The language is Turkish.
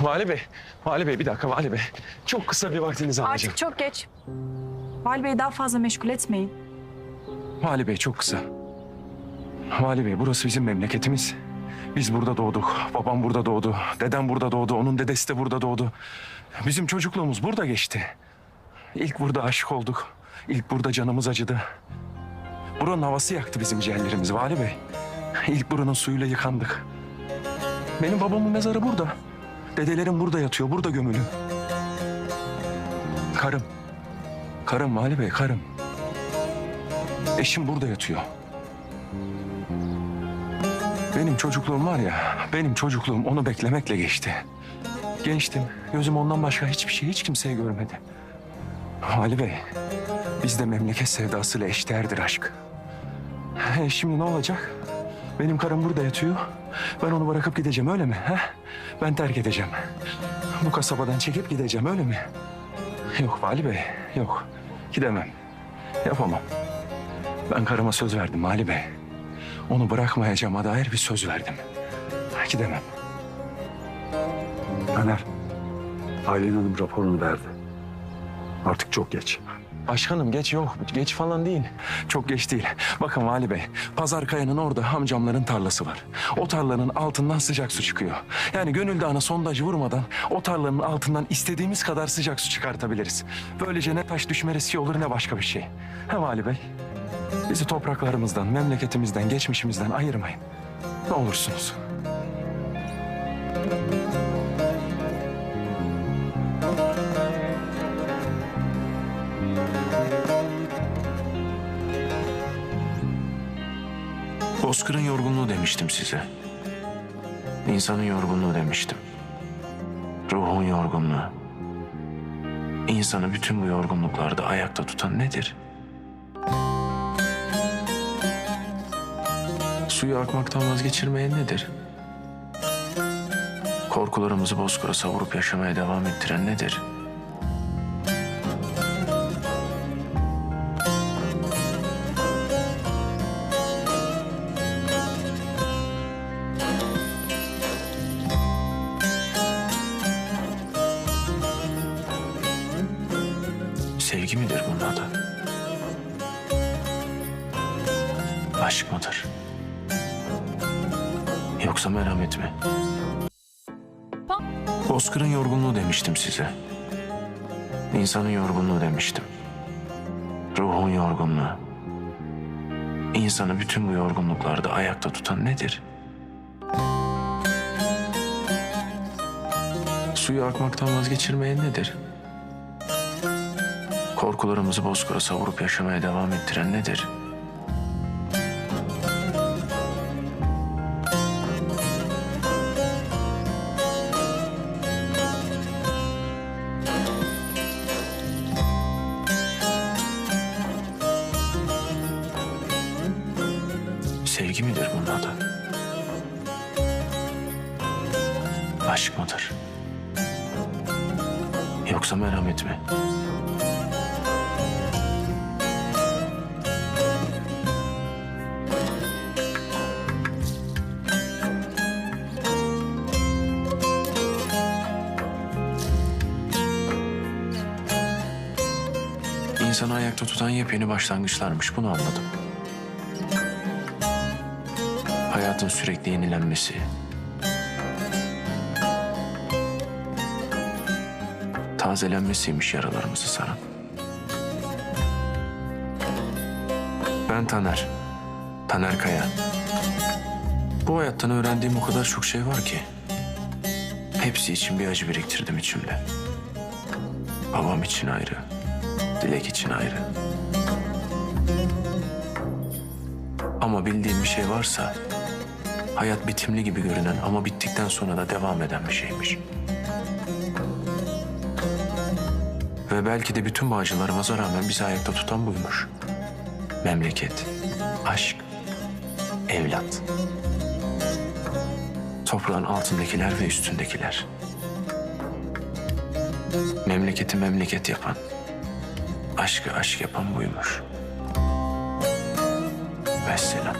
Vali Bey, Vali Bey bir dakika Vali Bey. Çok kısa bir vaktinizi alacağım. Artık çok geç. Vali Bey'i daha fazla meşgul etmeyin. Vali Bey çok kısa. Vali Bey burası bizim memleketimiz. Biz burada doğduk. Babam burada doğdu. Dedem burada doğdu. Onun dedesi de burada doğdu. Bizim çocukluğumuz burada geçti. İlk burada aşık olduk. İlk burada canımız acıdı. Buranın havası yaktı bizim ciğerlerimizi Vali Bey. İlk buranın suyuyla yıkandık. Benim babamın mezarı burada. Dedelerim burada yatıyor, burada gömülü. Karım. Karım Vali Bey, karım. Eşim burada yatıyor. Benim çocukluğum var ya, benim çocukluğum onu beklemekle geçti. Gençtim, gözüm ondan başka hiçbir şey, hiç kimseyi görmedi. Ali Bey, bizde memleket sevdasıyla eşdeğerdir aşk. E, şimdi ne olacak? Benim karım burada yatıyor. Ben onu bırakıp gideceğim öyle mi? He? Ben terk edeceğim. Bu kasabadan çekip gideceğim öyle mi? Yok Vali Bey, yok. Gidemem. Yapamam. Ben karıma söz verdim Ali Bey. Onu bırakmayacağıma dair bir söz verdim. Gidemem. Taner, Aylin Hanım raporunu verdi. Artık çok geç. Başkanım geç yok. Geç falan değil. Çok geç değil. Bakın Vali Bey, Pazar Kaya'nın orada amcamların tarlası var. O tarlanın altından sıcak su çıkıyor. Yani Gönül Dağı'na sondaj vurmadan o tarlanın altından istediğimiz kadar sıcak su çıkartabiliriz. Böylece ne taş düşme riski olur ne başka bir şey. He Vali Bey, bizi topraklarımızdan, memleketimizden, geçmişimizden ayırmayın. Ne olursunuz. Bozkır'ın yorgunluğu demiştim size. İnsanın yorgunluğu demiştim. Ruhun yorgunluğu. İnsanı bütün bu yorgunluklarda ayakta tutan nedir? Suyu akmaktan vazgeçirmeyen nedir? Korkularımızı bozkıra savurup yaşamaya devam ettiren nedir? Sevgi midir bunun adı? Aşk mıdır? Yoksa merhamet mi? Bozkır'ın yorgunluğu demiştim size. İnsanın yorgunluğu demiştim. Ruhun yorgunluğu. İnsanı bütün bu yorgunluklarda ayakta tutan nedir? Suyu akmaktan vazgeçirmeyen nedir? Korkularımızı bozkıra savurup yaşamaya devam ettiren nedir? Sevgi midir bunun adı? Aşk mıdır? Yoksa merhamet mi? İnsanı ayakta tutan yepyeni başlangıçlarmış bunu anladım. Hayatın sürekli yenilenmesi. Tazelenmesiymiş yaralarımızı saran. Ben Taner. Taner Kaya. Bu hayattan öğrendiğim o kadar çok şey var ki. Hepsi için bir acı biriktirdim içimde. Babam için ayrı, Dilek için ayrı. Ama bildiğim bir şey varsa hayat bitimli gibi görünen ama bittikten sonra da devam eden bir şeymiş. Ve belki de bütün bu acılarımıza rağmen bizi ayakta tutan buymuş. Memleket, aşk, evlat. Toprağın altındakiler ve üstündekiler. Memleketi memleket yapan, aşkı aşk yapan buymuş. Vesselam.